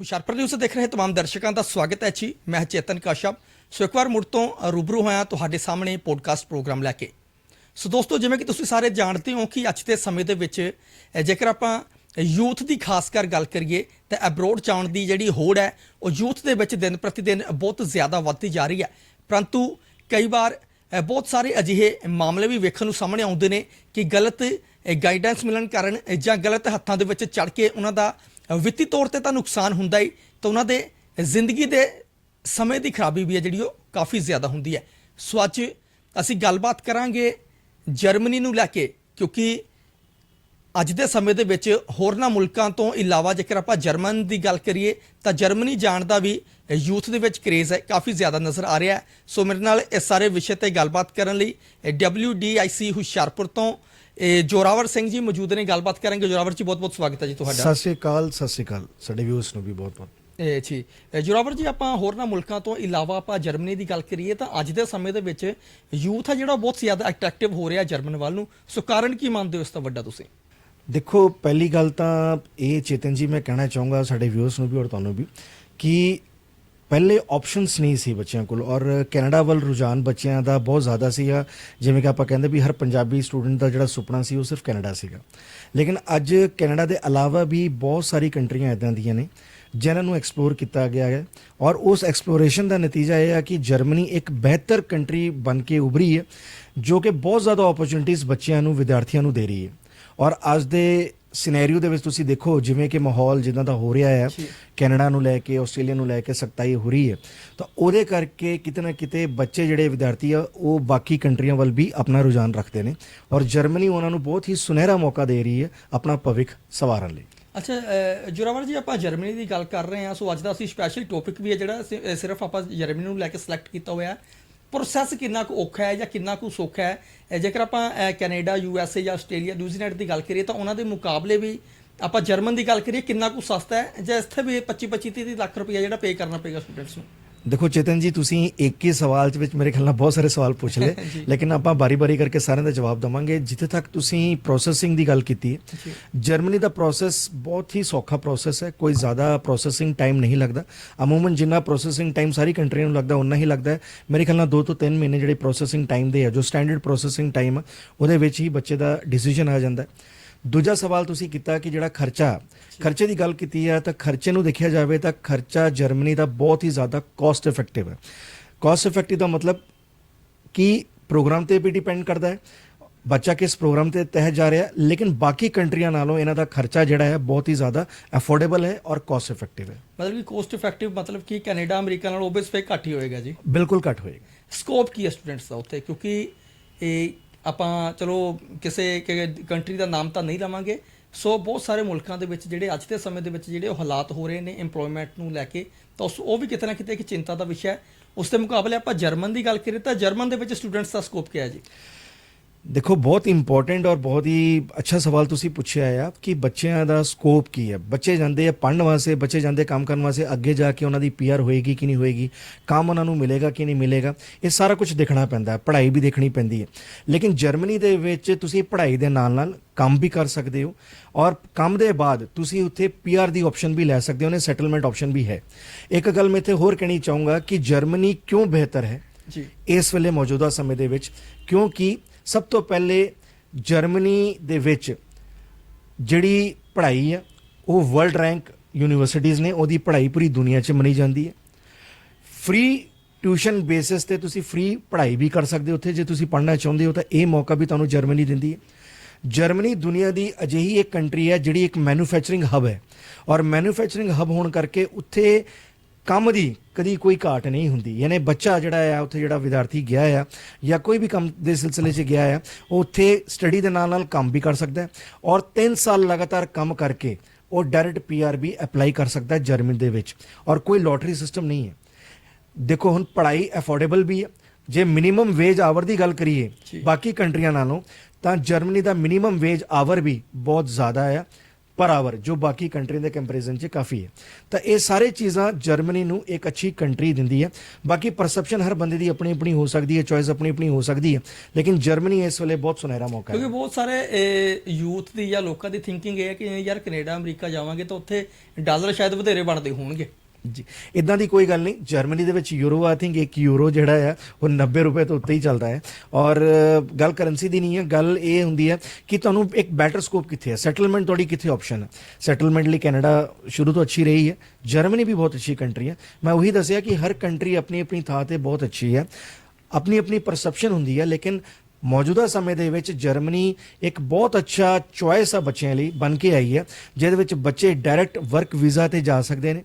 Hoshiarpur news ਦੇਖ ਰਹੇ तमाम ਦਰਸ਼ਕਾਂ ਦਾ ਸਵਾਗਤ ਹੈ ਜੀ ਮੈਂ ਚੇਤਨ ਕਾਸ਼ਪ ਸੋ ਇੱਕ ਵਾਰ ਮੁੜ ਤੋਂ ਰੂਬਰੂ ਹੋਇਆ ਤੁਹਾਡੇ ਸਾਹਮਣੇ ਪੋਡਕਾਸਟ ਪ੍ਰੋਗਰਾਮ ਲੈ ਕੇ ਸੋ ਦੋਸਤੋ ਜਿਵੇਂ ਕਿ ਤੁਸੀਂ ਸਾਰੇ ਜਾਣਦੇ ਹੋ ਕਿ ਅੱਜ ਦੇ ਸਮੇਂ ਦੇ ਵਿੱਚ ਅ, ਜੇਕਰ ਆਪਾਂ ਯੂਥ ਦੀ ਖਾਸ ਕਰ ਗੱਲ ਕਰੀਏ ਤਾਂ ਅਬਰੋਡ ਜਾਣ ਦੀ ਜਿਹੜੀ ਹੋੜ ਹੈ ਉਹ ਯੂਥ ਦੇ ਵਿੱਚ ਦਿਨ ਪ੍ਰਤੀ ਦਿਨ ਬਹੁਤ ਜ਼ਿਆਦਾ ਵੱਧਦੀ ਜਾ ਰਹੀ ਹੈ ਪਰੰਤੂ ਕਈ ਵਾਰ ਅ, ਬਹੁਤ ਸਾਰੇ ਅਜਿਹੇ ਮਾਮਲੇ ਵੀ ਵੇਖਣ ਨੂੰ ਸਾਹਮਣੇ ਆਉਂਦੇ ਨੇ ਕਿ ਗਲਤ ਗਾਈਡੈਂਸ ਮਿਲਣ ਕਾਰਨ ਅ, ਜਾਂ ਗਲਤ ਹੱਥਾਂ ਦੇ ਵਿੱਚ ਚੜ ਕੇ ਉਹਨਾਂ ਦਾ ਅ, ਵਿੱਤੀ ਤੌਰ ਤੇ ਤਾਂ ਨੁਕਸਾਨ ਹੁੰਦਾ ਹੀ ਤਾਂ ਉਹਨਾਂ ਦੇ ਜ਼ਿੰਦਗੀ ਦੇ ਸਮੇਂ ਦੀ ਖਰਾਬੀ ਵੀ ਹੈ ਜਿਹੜੀ ਉਹ ਕਾਫੀ ਜ਼ਿਆਦਾ ਹੁੰਦੀ ਹੈ। ਸੋ ਅੱਜ ਅਸੀਂ ਗੱਲਬਾਤ ਕਰਾਂਗੇ ਜਰਮਨੀ ਨੂੰ ਲੈ ਕੇ, ਕਿਉਂਕਿ ਅੱਜ ਦੇ ਸਮੇਂ ਦੇ ਵਿੱਚ ਹੋਰਨਾਂ ਮੁਲਕਾਂ ਤੋਂ ਇਲਾਵਾ ਜੇਕਰ ਆਪਾਂ ਜਰਮਨ ਦੀ ਗੱਲ ਕਰੀਏ, ਤਾਂ ਜਰਮਨੀ ਜਾਣ ਦਾ ਵੀ ਯੂਥ ਦੇ ਵਿੱਚ ਕਰੇਜ਼ ਹੈ, ਕਾਫੀ ਜ਼ਿਆਦਾ ਨਜ਼ਰ ਆ ਰਿਹਾ ਹੈ। ਸੋ ਮੇਰੇ ਨਾਲ ਇਸ ਸਾਰੇ ਵਿਸ਼ੇ ਤੇ ਗੱਲਬਾਤ ਕਰਨ ਲਈ WDIC ਹੁਸ਼ਿਆਰਪੁਰ ਤੋਂ ਇਹ ਜੋਰਾਵਰ ਸਿੰਘ ਜੀ ਮੌਜੂਦ ਨੇ ਗੱਲਬਾਤ ਕਰਾਂਗੇ। ਜੋਰਾਵਰ ਜੀ ਬਹੁਤ ਬਹੁਤ ਸਵਾਗਤ ਹੈ ਜੀ ਤੁਹਾਡਾ। ਸਤਿ ਸ਼੍ਰੀ ਅਕਾਲ ਸਤਿ ਸ਼੍ਰੀ ਅਕਾਲ। ਸਾਡੇ ਵਿਊਸ ਨੂੰ ਵੀ ਬਹੁਤ ਬਹੁਤ ਇਹ ਜੀ ਜੋਰਾਵਰ ਜੀ ਆਪਾਂ ਹੋਰਨਾਂ ਮੁਲਕਾਂ ਤੋਂ ਇਲਾਵਾ ਆਪਾਂ ਜਰਮਨੀ ਦੀ ਗੱਲ ਕਰੀਏ ਤਾਂ ਅੱਜ ਦੇ ਸਮੇਂ ਦੇ ਵਿੱਚ ਯੂਥ ਹੈ ਜਿਹੜਾ ਬਹੁਤ ਜ਼ਿਆਦਾ ਅਟਰੈਕਟਿਵ ਹੋ ਰਿਹਾ ਜਰਮਨ ਵੱਲ ਨੂੰ। ਸੋ ਕਾਰਨ ਕੀ ਮੰਨਦੇ ਹੋ ਇਸ ਦਾ ਵੱਡਾ ਤੁਸੀਂ? ਦੇਖੋ ਪਹਿਲੀ ਗੱਲ ਤਾਂ ਇਹ ਚੇਤਨ ਜੀ ਮੈਂ ਕਹਿਣਾ ਚਾਹੂੰਗਾ ਸਾਡੇ ਵਿਊਸ ਨੂੰ ਵੀ ਔਰ ਤੁਹਾਨੂੰ ਵੀ ਕਿ ਪਹਿਲੇ ਆਪਸ਼ਨਸ ਨਹੀਂ ਸੀ ਬੱਚਿਆਂ ਕੋਲ ਔਰ ਕੈਨੇਡਾ ਵੱਲ ਰੁਝਾਨ ਬੱਚਿਆਂ ਦਾ ਬਹੁਤ ਜ਼ਿਆਦਾ ਸੀਗਾ। ਜਿਵੇਂ ਕਿ ਆਪਾਂ ਕਹਿੰਦੇ ਵੀ ਹਰ ਪੰਜਾਬੀ ਸਟੂਡੈਂਟ ਦਾ ਜਿਹੜਾ ਸੁਪਨਾ ਸੀ ਉਹ ਸਿਰਫ ਕੈਨੇਡਾ ਸੀਗਾ। ਲੇਕਿਨ ਅੱਜ ਕੈਨੇਡਾ ਦੇ ਇਲਾਵਾ ਵੀ ਬਹੁਤ ਸਾਰੀ ਕੰਟਰੀਆਂ ਇਦਾਂ ਦੀਆਂ ਨੇ ਜਿਨ੍ਹਾਂ ਨੂੰ ਐਕਸਪਲੋਰ ਕੀਤਾ ਗਿਆ ਹੈ ਔਰ ਉਸ ਐਕਸਪਲੋਰੇਸ਼ਨ ਦਾ ਨਤੀਜਾ ਇਹ ਹੈ ਕਿ ਜਰਮਨੀ ਇੱਕ ਬਿਹਤਰ ਕੰਟਰੀ ਬਣ ਕੇ ਉਭਰੀ ਹੈ, ਜੋ ਕਿ ਬਹੁਤ ਜ਼ਿਆਦਾ ਓਪਰਚੁਨਿਟੀਆਂ ਬੱਚਿਆਂ ਨੂੰ, ਵਿਦਿਆਰਥੀਆਂ ਨੂੰ ਦੇ ਰਹੀ ਹੈ। ਔਰ ਅੱਜ ਦੇ ਸਿਨੈਰੀਓ ਦੇ ਵਿੱਚ ਤੁਸੀਂ ਦੇਖੋ ਜਿਵੇਂ ਕਿ ਮਾਹੌਲ ਜਿੱਦਾਂ ਦਾ ਹੋ ਰਿਹਾ ਹੈ। ਕੈਨੇਡਾ ਨੂੰ ਲੈ ਕੇ ਆਸਟ੍ਰੇਲੀਆ ਨੂੰ ਲੈ ਕੇ ਸਖਤਾਈ ਹੋ ਰਹੀ ਹੈ। ਤਾਂ ਉਹਦੇ ਕਰਕੇ ਕਿਤੇ ਨਾ ਕਿਤੇ ਬੱਚੇ ਜਿਹੜੇ ਵਿਦਿਆਰਥੀ ਆ ਉਹ ਬਾਕੀ ਕੰਟਰੀਆਂ ਵੱਲ ਵੀ ਆਪਣਾ ਰੁਝਾਨ ਰੱਖਦੇ ਨੇ। ਔਰ ਜਰਮਨੀ ਉਹਨਾਂ ਨੂੰ ਬਹੁਤ ਹੀ ਸੁਨਹਿਰਾ ਮੌਕਾ ਦੇ ਰਹੀ ਹੈ ਆਪਣਾ ਭਵਿੱਖ ਸਵਾਰਨ ਲਈ। ਅੱਛਾ ਜੋਰਾਵਰ ਜੀ ਆਪਾਂ ਜਰਮਨੀ ਦੀ ਗੱਲ ਕਰ ਰਹੇ ਹਾਂ। ਸੋ ਅੱਜ ਦਾ ਅਸੀਂ ਸਪੈਸ਼ਲ ਟੌਪਿਕ ਵੀ ਹੈ ਜਿਹੜਾ ਸਿਰਫ ਆਪਾਂ ਜਰਮਨੀ ਨੂੰ ਲੈ ਕੇ ਸਿਲੈਕਟ ਕੀਤਾ ਹੋਇਆ। ਹੈ ਪ੍ਰੋਸੈਸ ਕਿੰਨਾ ਕੁ ਔਖਾ ਹੈ ਜਾਂ ਕਿੰਨਾ ਕੁ ਸੌਖਾ ਹੈ? ਜੇਕਰ ਆਪਾਂ ਕੈਨੇਡਾ, ਯੂ ਐਸ ਏ ਜਾਂ ਆਸਟ੍ਰੇਲੀਆ ਨਿਊਜ਼ੀਲੈਂਡ ਦੀ ਗੱਲ ਕਰੀਏ ਤਾਂ ਉਹਨਾਂ ਦੇ ਮੁਕਾਬਲੇ ਵੀ ਆਪਾਂ ਜਰਮਨ ਦੀ ਗੱਲ ਕਰੀਏ ਕਿੰਨਾ ਕੁ ਸਸਤਾ ਹੈ? ਜਾਂ ਇੱਥੇ ਵੀ 25 25 30 ਲੱਖ ਰੁਪਏ ਜਿਹੜਾ ਪੇ ਕਰਨਾ ਪਏਗਾ ਸਟੂਡੈਂਟਸ ਨੂੰ? ਦੇਖੋ ਚੇਤਨ ਜੀ ਤੁਸੀਂ ਇੱਕ ਹੀ ਸਵਾਲ ਚ ਵਿੱਚ ਮੇਰੇ ਖਿਆਲ ਨਾਲ ਬਹੁਤ ਸਾਰੇ ਸਵਾਲ ਪੁੱਛ ਲਏ। ਲੇਕਿਨ ਆਪਾਂ ਬਾਰੀ-ਬਾਰੀ ਕਰਕੇ ਸਾਰਿਆਂ ਦਾ ਜਵਾਬ ਦਵਾਂਗੇ। ਜਿੱਥੇ ਤੱਕ ਤੁਸੀਂ ਪ੍ਰੋਸੈਸਿੰਗ ਦੀ ਗੱਲ ਕੀਤੀ ਜਰਮਨੀ ਦਾ ਪ੍ਰੋਸੈਸ ਬਹੁਤ ਹੀ ਸੌਖਾ ਪ੍ਰੋਸੈਸ ਹੈ ਕੋਈ ਜ਼ਿਆਦਾ ਪ੍ਰੋਸੈਸਿੰਗ ਟਾਈਮ ਨਹੀਂ ਲੱਗਦਾ। ਅਮੂਮਨ ਜਿੰਨਾ ਪ੍ਰੋਸੈਸਿੰਗ ਟਾਈਮ ਸਾਰੀ ਕੰਟਰੀਆਂ ਨੂੰ ਲੱਗਦਾ ਉਨਾ ਹੀ ਲੱਗਦਾ ਹੈ। ਮੇਰੇ ਖਿਆਲ ਨਾਲ 2 ਤੋਂ 3 ਮਹੀਨੇ ਜਿਹੜੇ ਪ੍ਰੋਸੈਸਿੰਗ ਟਾਈਮ ਦੇ ਆ ਜੋ ਸਟੈਂਡਰਡ ਪ੍ਰੋਸੈਸਿੰਗ ਟਾਈਮ ਆ ਉਹਦੇ ਵਿੱਚ ਹੀ ਬੱਚੇ ਦਾ ਡਿਸੀਜਨ ਆ ਜਾਂਦਾ ਹੈ। ਦੂਜਾ ਸਵਾਲ ਤੁਸੀਂ ਕੀਤਾ ਕਿ ਜਿਹੜਾ ਖਰਚਾ ਖਰਚੇ ਦੀ ਗੱਲ ਕੀਤੀ ਹੈ ਤਾਂ ਖਰਚੇ ਨੂੰ ਦੇਖਿਆ ਜਾਵੇ ਤਾਂ ਖਰਚਾ ਜਰਮਨੀ ਦਾ ਬਹੁਤ ਹੀ ਜ਼ਿਆਦਾ ਕਾਸਟ ਇਫੈਕਟਿਵ ਹੈ। ਕਾਸਟ ਇਫੈਕਟਿਵ ਦਾ ਮਤਲਬ ਕਿ ਪ੍ਰੋਗਰਾਮ ਤੇ ਵੀ ਡਿਪੈਂਡ ਕਰਦਾ ਹੈ। ਬੱਚਾ ਕਿਸ ਪ੍ਰੋਗਰਾਮ ਤੇ ਤਹਿਤ ਜਾ ਰਿਹਾ ਲੇਕਿਨ ਬਾਕੀ ਕੰਟਰੀਆਂ ਨਾਲੋਂ ਇਹਨਾਂ ਦਾ ਖਰਚਾ ਜਿਹੜਾ ਹੈ ਬਹੁਤ ਹੀ ਜ਼ਿਆਦਾ ਅਫੋਰਡੇਬਲ ਹੈ ਔਰ ਕਾਸਟ ਇਫੈਕਟਿਵ ਹੈ। ਮਤਲਬ ਕਿ ਕੋਸਟ ਇਫੈਕਟਿਵ ਮਤਲਬ ਕਿ ਕੈਨੇਡਾ ਅਮਰੀਕਾ ਨਾਲ ਓਬਵੀਅਸ ਪੇ ਘੱਟ ਹੀ ਹੋਏਗਾ ਜੀ। ਬਿਲਕੁਲ ਘੱਟ ਹੋਏਗਾ। ਸਕੋਪ ਕੀ ਹੈ ਸਟੂਡੈਂਟਸ ਦਾ ਉੱਥੇ? ਕਿਉਂਕਿ ਇਹ ਆਪਾਂ ਚਲੋ ਕਿਸੇ ਕੰਟਰੀ ਦਾ ਨਾਮ ਤਾਂ ਨਹੀਂ ਲਵਾਂਗੇ। ਸੋ ਬਹੁਤ ਸਾਰੇ ਮੁਲਕਾਂ ਦੇ ਵਿੱਚ ਜਿਹੜੇ ਅੱਜ ਦੇ ਸਮੇਂ ਦੇ ਵਿੱਚ ਜਿਹੜੇ ਉਹ ਹਾਲਾਤ ਹੋ ਰਹੇ ਨੇ EMPLOYMENT ਨੂੰ ਲੈ ਕੇ, ਤਾਂ ਉਸ ਉਹ ਵੀ ਕਿਤੇ ਨਾ ਕਿਤੇ ਇੱਕ ਚਿੰਤਾ ਦਾ ਵਿਸ਼ਾ ਹੈ। ਉਸ ਦੇ ਮੁਕਾਬਲੇ ਆਪਾਂ ਜਰਮਨ ਦੀ ਗੱਲ ਕਰੀਏ ਤਾਂ ਜਰਮਨ ਦੇ ਵਿੱਚ ਸਟੂਡੈਂਟਸ ਦਾ ਸਕੋਪ ਕਿਹਾ ਜੀ? ਦੇਖੋ ਬਹੁਤ ਇੰਪੋਰਟੈਂਟ ਔਰ ਬਹੁਤ ਹੀ ਅੱਛਾ ਸਵਾਲ ਤੁਸੀਂ ਪੁੱਛਿਆ ਆ ਕਿ ਬੱਚਿਆਂ ਦਾ ਸਕੋਪ ਕੀ ਹੈ? ਬੱਚੇ ਜਾਂਦੇ ਆ ਪੜ੍ਹਨ ਵਾਸਤੇ ਬੱਚੇ ਜਾਂਦੇ ਕੰਮ ਕਰਨ ਵਾਸਤੇ ਅੱਗੇ ਜਾ ਕੇ ਉਹਨਾਂ ਦੀ ਪੀਆਰ ਹੋਏਗੀ ਕਿ ਨਹੀਂ ਹੋਏਗੀ ਕੰਮ ਉਹਨਾਂ ਨੂੰ ਮਿਲੇਗਾ ਕਿ ਨਹੀਂ ਮਿਲੇਗਾ ਇਹ ਸਾਰਾ ਕੁਝ ਦੇਖਣਾ ਪੈਂਦਾ ਹੈ ਪੜ੍ਹਾਈ ਵੀ ਦੇਖਣੀ ਪੈਂਦੀ ਹੈ। ਲੇਕਿਨ ਜਰਮਨੀ ਦੇ ਵਿੱਚ ਤੁਸੀਂ ਪੜ੍ਹਾਈ ਦੇ ਨਾਲ ਨਾਲ ਕੰਮ ਵੀ ਕਰ ਸਕਦੇ ਹੋ ਔਰ ਕੰਮ ਦੇ ਬਾਅਦ ਤੁਸੀਂ ਉੱਥੇ ਪੀਆਰ ਦੀ ਆਪਸ਼ਨ ਵੀ ਲੈ ਸਕਦੇ ਹੋ ਨੇ ਸੈਟਲਮੈਂਟ ਆਪਸ਼ਨ ਵੀ ਹੈ। ਇੱਕ ਗੱਲ ਮੈਂ ਇੱਥੇ ਹੋਰ ਕਹਿਣੀ ਚਾਹੂੰਗਾ ਕਿ ਜਰਮਨੀ ਕਿਉਂ ਬਿਹਤਰ ਹੈ ਜੀ। ਇਸ ਵੇਲੇ ਮੌਜੂਦਾ ਸਮੇਂ ਦੇ ਵਿੱਚ? ਕਿਉਂਕਿ ਸਭ ਤੋਂ ਪਹਿਲੇ ਜਰਮਨੀ ਦੇ ਵਿੱਚ ਜਿਹੜੀ ਪੜ੍ਹਾਈ ਹੈ ਉਹ ਵਰਲਡ ਰੈਂਕ ਯੂਨੀਵਰਸਿਟੀਆਂ ਨੇ ਉਹਦੀ ਪੜ੍ਹਾਈ ਪੂਰੀ ਦੁਨੀਆ 'ਚ ਮੰਨੀ ਜਾਂਦੀ ਹੈ। ਫ੍ਰੀ ਟਿਊਸ਼ਨ ਬੇਸਿਸ ਤੇ ਤੁਸੀਂ ਫ੍ਰੀ ਪੜ੍ਹਾਈ ਵੀ ਕਰ ਸਕਦੇ ਹੋ ਉੱਥੇ, ਜੇ ਤੁਸੀਂ ਪੜ੍ਹਨਾ ਚਾਹੁੰਦੇ ਹੋ ਤਾਂ ਇਹ ਮੌਕਾ ਵੀ ਤੁਹਾਨੂੰ ਜਰਮਨੀ ਦਿੰਦੀ ਹੈ। ਜਰਮਨੀ ਦੁਨੀਆ ਦੀ ਅਜਿਹੀ ਇੱਕ ਕੰਟਰੀ ਹੈ ਜਿਹੜੀ ਇੱਕ ਮੈਨੂਫੈਕਚਰਿੰਗ ਹਬ ਹੈ। ਔਰ ਮੈਨੂਫੈਕਚਰਿੰਗ ਹਬ ਹੋਣ ਕਰਕੇ ਉੱਥੇ ਕੰਮ ਦੀ ਕਦੀ ਕੋਈ ਘਾਟ ਨਹੀਂ ਹੁੰਦੀ। ਯਾਨੀ ਬੱਚਾ ਜਿਹੜਾ ਆ ਉੱਥੇ ਜਿਹੜਾ ਵਿਦਿਆਰਥੀ ਗਿਆ ਆ ਜਾਂ ਕੋਈ ਵੀ ਕੰਮ ਦੇ ਸਿਲਸਿਲੇ 'ਚ ਗਿਆ ਆ ਉਹ ਉੱਥੇ ਸਟੱਡੀ ਦੇ ਨਾਲ ਨਾਲ ਕੰਮ ਵੀ ਕਰ ਸਕਦਾ ਹੈ ਔਰ 3 ਸਾਲ ਲਗਾਤਾਰ ਕੰਮ ਕਰਕੇ ਉਹ ਡਾਇਰੈਕਟ ਪੀਆਰ ਵੀ ਅਪਲਾਈ ਕਰ ਸਕਦਾ ਹੈ ਜਰਮਨੀ ਦੇ ਵਿੱਚ। ਔਰ ਕੋਈ ਲੋਟਰੀ ਸਿਸਟਮ ਨਹੀਂ ਹੈ। ਦੇਖੋ ਹੁਣ ਪੜ੍ਹਾਈ ਅਫੋਰਡੇਬਲ ਵੀ ਹੈ। ਜੇ ਮਿਨੀਮਮ ਵੇਜ ਆਵਰ ਦੀ ਗੱਲ। ਕਰੀਏ ਬਾਕੀ ਕੰਟਰੀਆਂ ਨਾਲੋਂ ਤਾਂ ਜਰਮਨੀ ਦਾ ਮਿਨੀਮਮ ਵੇਜ ਆਵਰ ਵੀ ਬਹੁਤ ਜ਼ਿਆਦਾ ਹੈ ਪਰ ਆਵਰ ਜੋ ਬਾਕੀ ਕੰਟਰੀ ਦੇ ਕੰਪੈਰੀਜ਼ਨ 'ਚ ਕਾਫੀ ਹੈ। ਤਾਂ ਇਹ ਸਾਰੇ ਚੀਜ਼ਾਂ ਜਰਮਨੀ ਨੂੰ ਇੱਕ ਅੱਛੀ ਕੰਟਰੀ ਦਿੰਦੀ ਹੈ। ਬਾਕੀ ਪਰਸੈਪਸ਼ਨ ਹਰ ਬੰਦੇ ਦੀ ਆਪਣੀ ਆਪਣੀ ਹੋ ਸਕਦੀ ਹੈ ਚੋਇਸ ਆਪਣੀ ਆਪਣੀ ਹੋ ਸਕਦੀ ਹੈ। ਲੇਕਿਨ ਜਰਮਨੀ ਇਸ ਵੇਲੇ ਬਹੁਤ ਸੁਨਹਿਰਾ ਮੌਕਾ ਹੈ। ਕਿਉਂਕਿ ਬਹੁਤ ਸਾਰੇ ਯੂਥ ਦੀ ਜਾਂ ਲੋਕਾਂ ਦੀ ਥਿੰਕਿੰਗ ਇਹ ਹੈ ਕਿ ਯਾਰ ਕੈਨੇਡਾ, ਅਮਰੀਕਾ ਜਾਵਾਂਗੇ ਤਾਂ ਉੱਥੇ ਡਾਲਰ ਸ਼ਾਇਦ ਵਧੇਰੇ ਬਣਦੇ ਹੋਣਗੇ। ਇਦਾਂ ਦੀ ਕੋਈ ਗੱਲ ਨਹੀਂ। ਜਰਮਨੀ ਦੇ ਵਿੱਚ ਯੂਰੋ ਆਈ ਥਿੰਕ 1 ਯੂਰੋ ਜਿਹੜਾ ਆ, ਉਹ 90 ਰੁਪਏ ਤੋਂ ਉੱਤੇ ਹੀ ਚੱਲਦਾ ਹੈ। ਔਰ ਗੱਲ ਕਰੰਸੀ ਦੀ ਨਹੀਂ ਹੈ, ਗੱਲ ਇਹ ਹੁੰਦੀ ਹੈ ਕਿ ਤੁਹਾਨੂੰ ਇੱਕ ਬੈਟਰ ਸਕੋਪ ਕਿੱਥੇ ਹੈ? ਸੈਟਲਮੈਂਟ ਤੁਹਾਡੀ ਕਿੱਥੇ ਆਪਸ਼ਨ ਹੈ? ਸੈਟਲਮੈਂਟ ਲਈ ਕੈਨੇਡਾ ਸ਼ੁਰੂ ਤੋਂ ਅੱਛੀ ਰਹੀ ਹੈ। ਜਰਮਨੀ ਵੀ ਬਹੁਤ ਅੱਛੀ ਕੰਟਰੀ ਹੈ। ਮੈਂ ਉਹੀ ਦੱਸਿਆ ਕਿ ਹਰ ਕੰਟਰੀ ਆਪਣੀ ਆਪਣੀ ਥਾਂ ਤੇ ਬਹੁਤ ਅੱਛੀ ਹੈ। ਆਪਣੀ ਆਪਣੀ ਪਰਸੈਪਸ਼ਨ ਹੁੰਦੀ ਹੈ, ਲੇਕਿਨ ਮੌਜੂਦਾ ਸਮੇਂ ਦੇ ਵਿੱਚ ਜਰਮਨੀ ਇੱਕ ਬਹੁਤ ਅੱਛਾ ਚੁਆਇਸ ਆ ਬੱਚਿਆਂ ਲਈ ਬਣ ਕੇ ਆਈ ਹੈ, ਜਿਹਦੇ ਵਿੱਚ ਬੱਚੇ ਡਾਇਰੈਕਟ ਵਰਕ ਵੀਜ਼ਾ ਤੇ ਜਾ ਸਕਦੇ ਨੇ।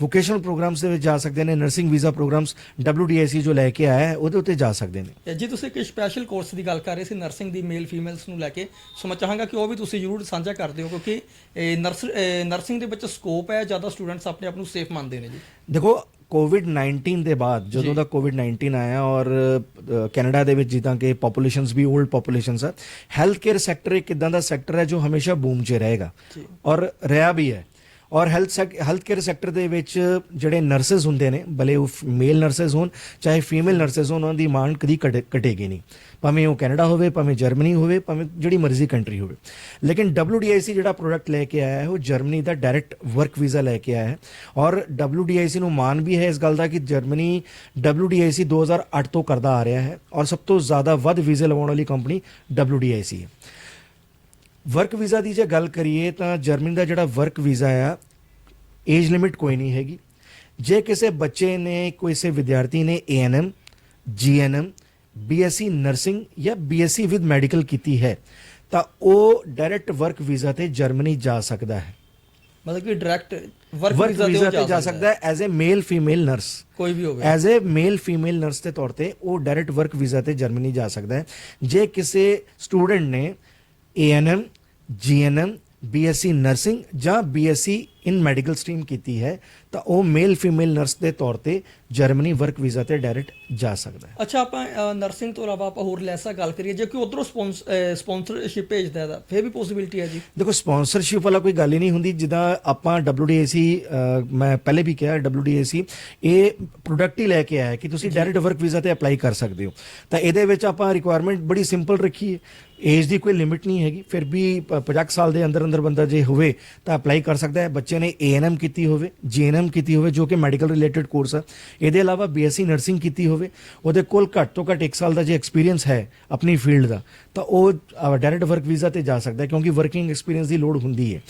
ਵੋਕੇਸ਼ਨਲ ਪ੍ਰੋਗਰਾਮਸ ਦੇ ਵਿੱਚ ਜਾ ਸਕਦੇ ਨੇ ਨਰਸਿੰਗ ਵੀਜ਼ਾ ਪ੍ਰੋਗਰਾਮਸ WDIC ਜੋ ਲੈ ਕੇ ਆਇਆ ਹੈ ਉਹਦੇ ਉੱਤੇ ਜਾ ਸਕਦੇ ਨੇ। ਜੀ ਤੁਸੀਂ ਇੱਕ ਸਪੈਸ਼ਲ ਕੋਰਸ ਦੀ ਗੱਲ ਕਰ ਰਹੇ ਸੀ ਨਰਸਿੰਗ ਦੀ ਮੇਲ ਫੀਮੇਲਸ ਨੂੰ ਲੈ ਕੇ ਸੋ ਮੈਂ ਚਾਹਾਂਗਾ ਕਿ ਉਹ ਵੀ ਤੁਸੀਂ ਜ਼ਰੂਰ ਸਾਂਝਾ ਕਰ ਦਿਓ ਕਿਉਂਕਿ ਇਹ ਨਰਸ ਨਰਸਿੰਗ ਦੇ ਵਿੱਚ ਸਕੋਪ ਹੈ ਜ਼ਿਆਦਾ ਸਟੂਡੈਂਟਸ ਆਪਣੇ ਆਪ ਨੂੰ ਸੇਫ ਮੰਨਦੇ ਨੇ ਜੀ। ਦੇਖੋ ਕੋਵਿਡ-19 ਦੇ ਬਾਅਦ ਜਦੋਂ ਦਾ ਕੋਵਿਡ-19 ਆਇਆ ਔਰ ਕੈਨੇਡਾ ਦੇ ਵਿੱਚ ਜਿੱਦਾਂ ਕਿ ਪੋਪੂਲੇਸ਼ਨਸ ਵੀ 올ਡ ਪੋਪੂਲੇਸ਼ਨਸ ਆ ਹੈਲਥ ਕੇਅਰ ਸੈਕਟਰ ਇੱਕ ਇਦਾਂ ਦਾ ਸੈਕਟਰ ਹੈ ਜੋ ਹਮੇਸ਼ਾ ਬੂਮ 'ਚ ਰਹੇਗਾ। ਔਰ ਰਿਹਾ ਵੀ ਹੈ। ਔਰ ਹੈਲਥ ਹੈਲਥ ਕੇਅਰ ਸੈਕਟਰ ਦੇ ਵਿੱਚ ਜਿਹੜੇ ਨਰਸਸ ਹੁੰਦੇ ਨੇ, ਭਲੇ ਉਹ ਮੇਲ ਨਰਸਸ ਹੋਣ, ਚਾਹੇ ਫੀਮੇਲ ਨਰਸਸ ਹੋਣ, ਉਹਨਾਂ ਦੀ ਮਾਂਗ ਕਦੀ ਘਟੇ- ਘਟੇਗੀ ਨਹੀਂ। ਭਾਵੇਂ ਉਹ ਕੈਨੇਡਾ ਹੋਵੇ, ਭਾਵੇਂ ਜਰਮਨੀ ਹੋਵੇ, ਭਾਵੇਂ ਜਿਹੜੀ ਮਰਜ਼ੀ ਕੰਟਰੀ ਹੋਵੇ। ਲੇਕਿਨ WDIC ਜਿਹੜਾ ਪ੍ਰੋਡਕਟ ਲੈ ਕੇ ਆਇਆ ਹੈ, ਉਹ ਜਰਮਨੀ ਦਾ ਡਾਇਰੈਕਟ ਵਰਕ ਵੀਜ਼ਾ ਲੈ ਕੇ ਆਇਆ ਹੈ। ਔਰ WDIC ਨੂੰ ਮਾਨ ਵੀ ਹੈ ਇਸ ਗੱਲ ਦਾ ਕਿ ਜਰਮਨੀ WDIC 2008 ਤੋਂ ਕਰਦਾ ਆ ਰਿਹਾ ਹੈ। ਔਰ ਸਭ ਤੋਂ ਜ਼ਿਆਦਾ ਵੱਧ ਵੀਜ਼ੇ ਲਵਾਉਣ ਵਾਲੀ ਕੰਪਨੀ WDIC ਹੈ। ਵਰਕ ਵੀਜ਼ਾ ਦੀ ਜੇ ਗੱਲ ਕਰੀਏ ਤਾਂ ਜਰਮਨੀ ਦਾ ਜਿਹੜਾ ਵਰਕ ਵੀਜ਼ਾ ਆ ਏਜ ਲਿਮਿਟ ਕੋਈ ਨਹੀਂ ਹੈਗੀ। ਜੇ ਕਿਸੇ ਬੱਚੇ ਨੇ ਕਿਸੇ ਵਿਦਿਆਰਥੀ ਨੇ ਏਐਨਐਮ ਜੀਐਨਐਮ ਬੀਐਸਸੀ ਨਰਸਿੰਗ ਜਾਂ ਬੀਐਸਸੀ ਵਿਦ ਮੈਡੀਕਲ ਕੀਤੀ ਹੈ ਤਾਂ ਉਹ ਡਾਇਰੈਕਟ ਵਰਕ ਵੀਜ਼ਾ ਤੇ ਜਰਮਨੀ ਜਾ ਸਕਦਾ ਹੈ। ਮਤਲਬ ਕਿ ਡਾਇਰੈਕਟ ਵਰਕ ਵੀਜ਼ਾ ਤੇ ਜਾ ਸਕਦਾ ਹੈ। As a male female nurse ਕੋਈ ਵੀ ਹੋਵੇ। As a male female nurse ਦੇ ਤੌਰ ਤੇ ਉਹ ਡਾਇਰੈਕਟ ਵਰਕ ਵੀਜ਼ਾ ਤੇ ਜਰਮਨੀ ਜਾ ਸਕਦਾ ਹੈ। ਜੇ ਕਿਸੇ ਸਟੂਡੈਂਟ ਨੇ ਏਐਨਐਮ ਜੀਐਨਐਮ ਬੀਐਸਸੀ ਨਰਸਿੰਗ ਜਾਂ ਬੀਐਸਸੀ ਇਨ ਮੈਡੀਕਲ ਸਟਰੀਮ ਕੀਤੀ ਹੈ, ਤਾਂ ਉਹ ਮੇਲ ਫੀਮੇਲ ਨਰਸ ਦੇ ਤੌਰ ਤੇ ਜਰਮਨੀ ਵਰਕ ਵੀਜ਼ਾ ਤੇ ਡਾਇਰੈਕਟ ਜਾ ਸਕਦਾ ਹੈ। ਅੱਛਾ ਆਪਾਂ ਨਰਸਿੰਗ ਤੋਂ ਇਲਾਵਾ ਆਪਾਂ ਹੋਰ ਲੈਸਾ ਗੱਲ ਕਰੀਏ ਜੇ ਕੋਈ ਉਧਰੋਂ ਸਪਾਂਸਰਸ਼ਿਪ ਭੇਜਦਾ ਹੈ ਤਾਂ ਫਿਰ ਵੀ ਪੋਸਿਬਿਲਿਟੀ ਹੈ ਜੀ? ਦੇਖੋ ਸਪਾਂਸਰਸ਼ਿਪ ਵਾਲਾ ਕੋਈ ਗੱਲ ਹੀ ਨਹੀਂ ਹੁੰਦੀ ਜਿੱਦਾਂ ਆਪਾਂ WDAC ਮੈਂ ਪਹਿਲੇ ਵੀ ਕਿਹਾ WDAC ਇਹ ਪ੍ਰੋਡਕਟ ਹੀ ਲੈ ਕੇ ਆਇਆ ਕਿ ਤੁਸੀਂ ਡਾਇਰੈਕਟ ਵਰਕ ਵੀਜ਼ਾ ਤੇ ਅਪਲਾਈ ਕਰ ਸਕਦੇ ਹੋ। ਤਾਂ ਇਹਦੇ ਵਿੱਚ ਆਪਾਂ ਰਿਕੁਆਇਰਮੈਂਟ ਬੜੀ ਸਿੰਪਲ ਰੱਖੀ ਹੈ। ਏਜ ਦੀ ਕੋਈ ਲਿਮਿਟ ਨਹੀਂ ਹੈਗੀ ਫਿਰ ਵੀ ਪ- 50 ਸਾਲ ਦੇ ਅੰਦਰ ਅੰਦਰ ਬੰਦਾ ਜੇ ਹੋਵੇ ਤਾਂ ਅਪਲਾਈ ਕਰ ਸਕਦਾ ਹੈ। ਬੱਚੇ ਨੇ ਏਐਨਐਮ ਕੀਤੀ ਹੋਵੇ ਜੀਐਨਐਮ ਕੀਤੀ ਹੋਵੇ ਜੋ ਕਿ ਮੈਡੀਕਲ ਰਿਲੇਟਡ ਕੋਰਸ ਹੈ ਇਹਦੇ ਇਲਾਵਾ ਬੀਐਸਸੀ ਨਰਸਿੰਗ ਕੀਤੀ ਹੋਵੇ, ਉਹਦੇ ਕੋਲ ਘੱਟ ਤੋਂ ਘੱਟ 1 ਸਾਲ ਦਾ ਜੇ ਐਕਸਪੀਰੀਅੰਸ ਹੈ ਆਪਣੀ ਫੀਲਡ ਦਾ, ਤਾਂ ਉਹ ਡਾਇਰੈਕਟ ਵਰਕ ਵੀਜ਼ਾ ਤੇ ਜਾ ਸਕਦਾ ਹੈ, ਕਿਉਂਕਿ ਵਰਕਿੰਗ ਐਕਸਪੀਰੀਅੰਸ ਦੀ ਲੋੜ ਹੁੰਦੀ ਹੈ।